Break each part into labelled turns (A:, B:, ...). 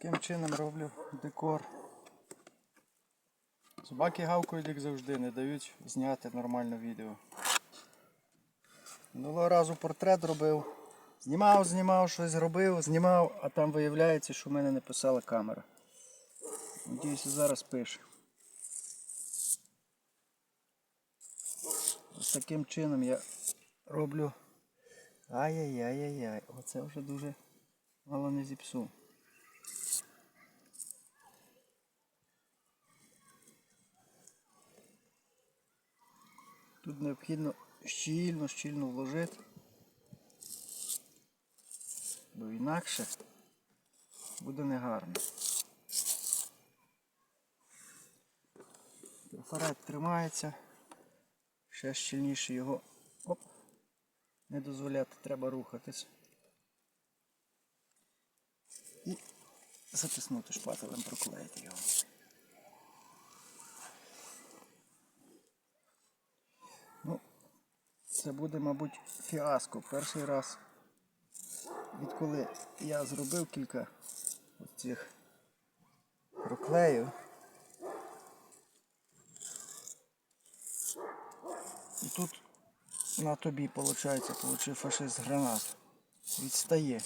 A: Таким чином роблю декор. Собаки гавкають, як завжди, не дають зняти нормальне відео. Минулого разу портрет робив. Знімав, знімав, щось робив, знімав, а там виявляється, що в мене не писала камера. Надіюся, зараз пише. Ось таким чином я роблю. Ай-яй-яй-яй-яй. Оце вже дуже мало не зіпсув. Необхідно щільно, щільно вложити. Бо інакше буде негарно. Трафарет тримається. Ще щільніше його оп, не дозволяти, треба рухатись. І затиснути шпателем, проклеїти його. Це буде, мабуть, фіаско. Перший раз, відколи я зробив кілька цих проклеїв. І тут на тобі, виходить, получив фашист гранат. Відстає.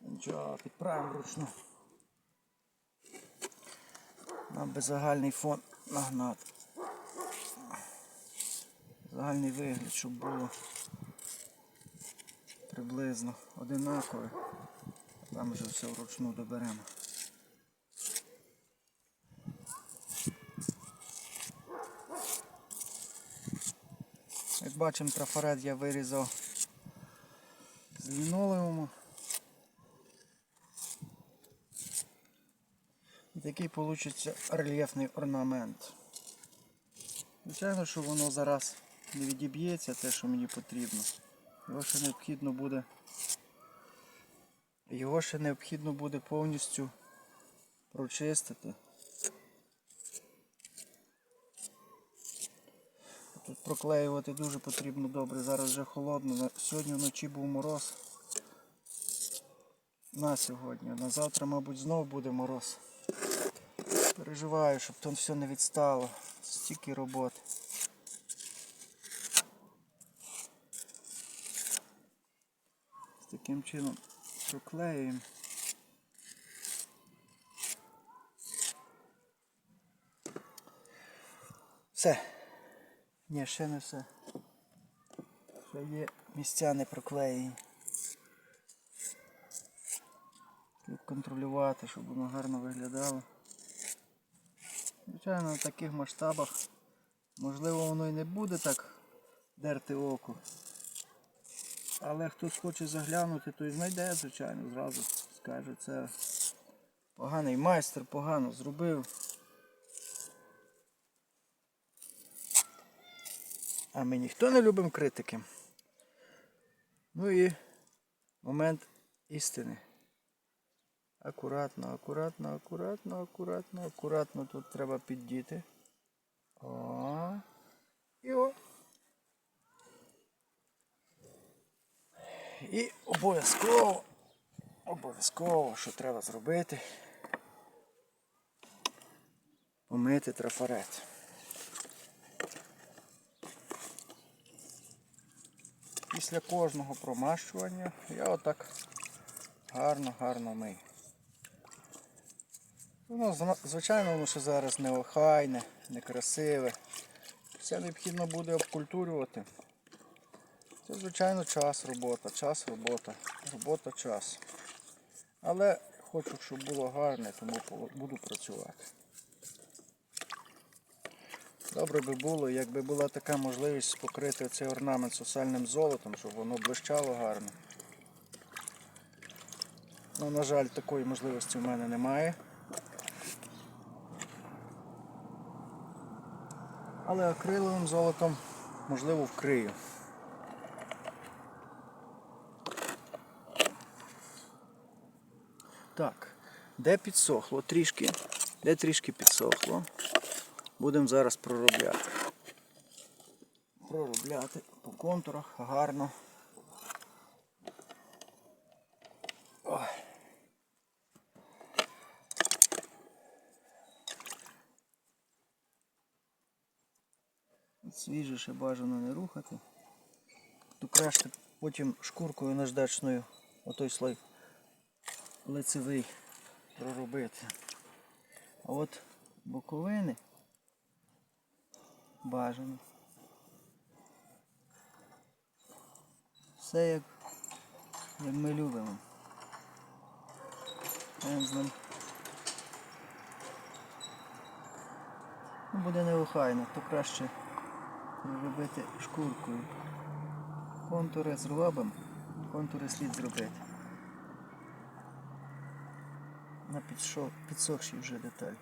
A: Нічого, підправимо вручну. Нам би загальний фон нагнати. Загальний вигляд, щоб було приблизно одинакове. Там вже все вручну доберемо. Як бачимо, трафарет я вирізав з лінолеуму. І такий вийде рельєфний орнамент. Звичайно, що воно зараз не відіб'ється, те, що мені потрібно. Його ще необхідно буде. Його ще необхідно буде повністю прочистити. Тут проклеювати дуже потрібно добре. Зараз вже холодно. Сьогодні вночі був мороз. На сьогодні. На завтра, мабуть, знову буде мороз. Переживаю, щоб там все не відстало. Стільки роботи. З таким чином проклеюємо. Все. Ні, ще не все. Ще є місця не проклеєні. Тут контролювати, щоб воно гарно виглядало. Звичайно, на таких масштабах можливо воно і не буде так дерти око. Але хтось хоче заглянути, то і знайде, звичайно, зразу скаже, це поганий майстер, погано зробив. А ми ніхто не любимо критики. Ну і момент істини. Акуратно, акуратно, акуратно, акуратно, акуратно тут треба піддіти. О. І о. І обов'язково, обов'язково, що треба зробити, помити трафарет. Після кожного промащування я отак гарно-гарно мию. Воно, звичайно, воно ще зараз не охайне, не красиве. Все необхідно буде обкультурювати. Це, звичайно, час робота, час робота, робота час. Але хочу, щоб було гарне, тому буду працювати. Добре би було, якби була така можливість покрити цей орнамент сусальним золотом, щоб воно блищало гарно. Ну, на жаль, такої можливості в мене немає. Але акриловим золотом можливо вкрию. Так, де підсохло трішки, де трішки підсохло, будемо зараз проробляти. проробляти по контурах гарно. Ще бажано не рухати. То краще потім шкуркою наждачною отой слой лицевий проробити. А от боковини бажано. Все як, ми любимо. Пензлем. Ну, буде неохайно, то краще робити шкуркою. Контури зробимо, контури слід зробити. На підшов, підсохшій вже деталі.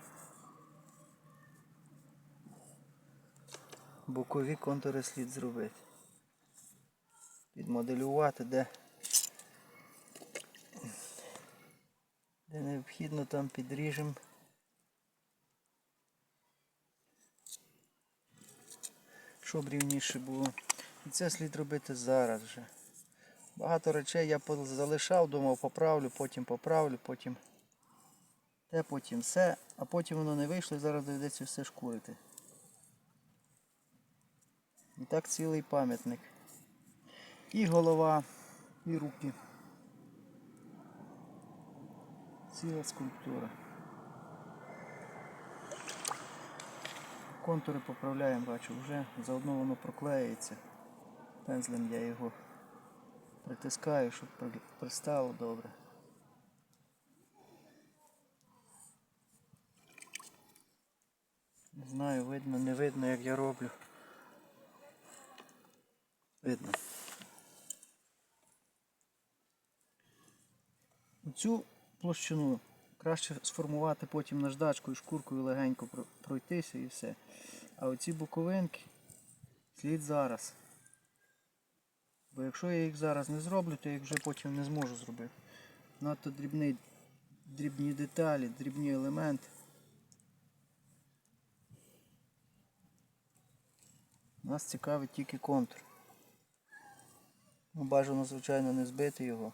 A: Бокові контури слід зробити. Підмоделювати, де, де необхідно, там підріжемо. Щоб рівніше було. І це слід робити зараз вже. Багато речей я залишав, думав поправлю, потім поправлю, потім те, потім все, а потім воно не вийшло і зараз доведеться все шкурити. І так цілий пам'ятник. І голова, і руки. Ціла скульптура. Контури поправляємо, бачу, вже заодно воно проклеїться. Пензлем я його притискаю, щоб пристало добре. Не знаю, видно, не видно, як я роблю. Видно. Цю площину краще сформувати потім наждачкою, шкуркою легенько пройтися і все. А оці боковинки слід зараз. Бо якщо я їх зараз не зроблю, то я їх вже потім не зможу зробити. Надто дрібний, дрібні деталі, дрібні елементи. Нас цікавить тільки контур. Бажано, звичайно, не збити його.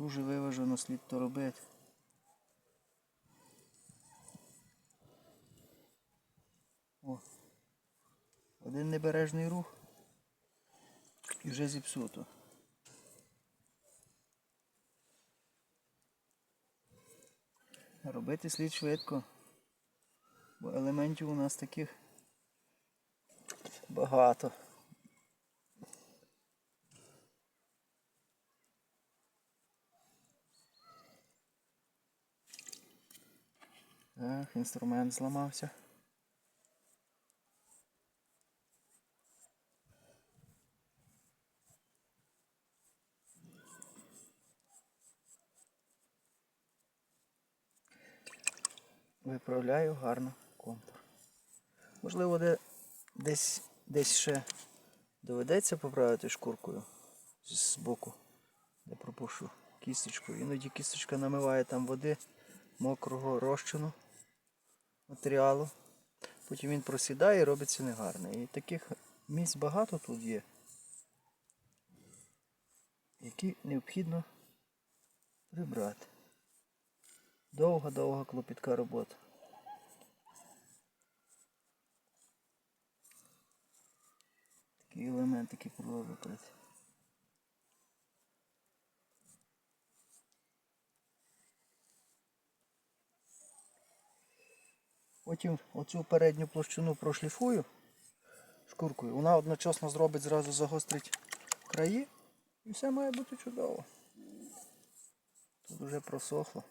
A: Дуже виважено слід то робити. О. Один небережний рух і вже зіпсуто. Робити слід швидко, бо елементів у нас таких багато. Так, інструмент зламався. Виправляю гарно контур. Можливо, де, десь, десь ще доведеться поправити шкуркою з боку, де пропушу кісточку. Іноді кісточка намиває там води мокрого розчину матеріалу. Потім він просідає і робиться негарно. І таких місць багато тут є, які необхідно прибрати. Довга-довга клопітка робота. Такий елемент, який треба. Потім оцю передню площину прошліфую шкуркою. Вона одночасно зробить зразу загострить краї і все має бути чудово. Тут вже просохло.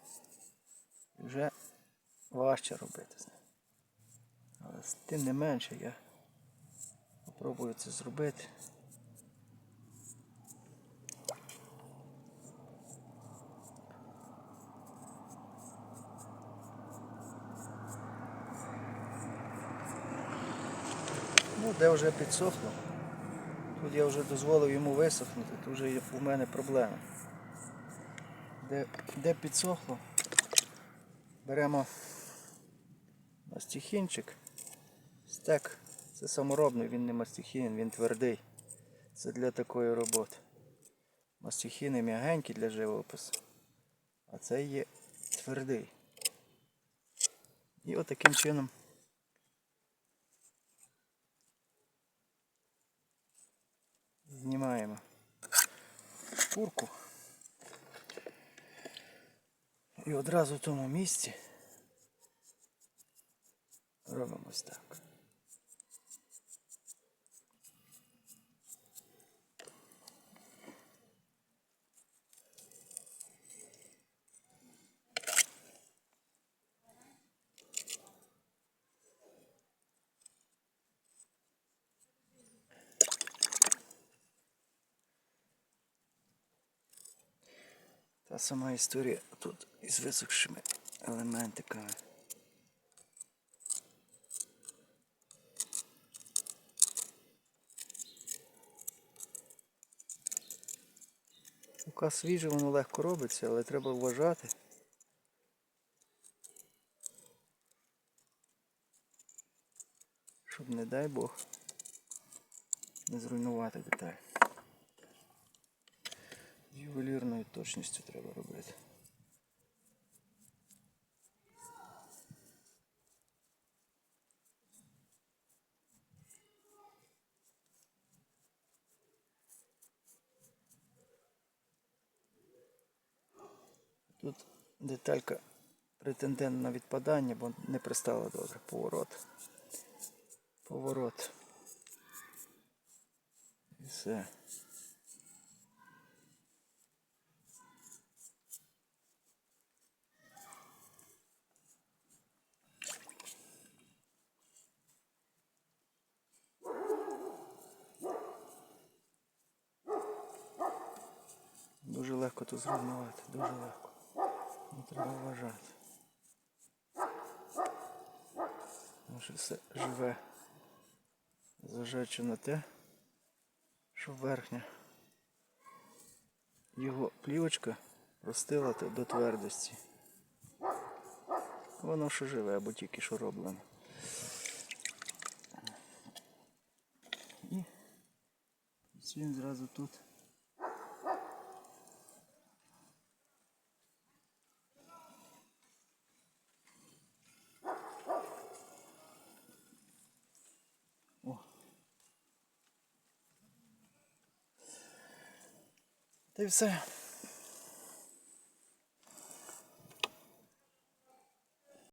A: І вже важче робити. з ним. Але тим не менше я спробую це зробити. Ну, де вже підсохло. Тут я вже дозволив йому висохнути, тут вже у мене проблеми. Де, де підсохло, беремо Мастихінчик. Стек. Це саморобний, він не мастихін, він твердий. Це для такої роботи. Мастихіни м'ягенькі для живопису. А це є твердий. І отаким чином знімаємо курку. І одразу в тому місці робимо ось так. Та сама історія тут із висохшими елементиками. Поки свіже, воно легко робиться, але треба вважати. Щоб, не дай Бог, не зруйнувати деталь. Ювелірною точністю треба робити. Тут деталька претендент на відпадання, бо не пристала добре. Поворот. Поворот. І все. Дуже легко тут зруйнувати, дуже легко. Не треба вважати. Тому що все живе. Зважаючи на те, що верхня його плівочка простила то до твердості. Воно що живе, або тільки що роблено. І він зразу тут. Та й все.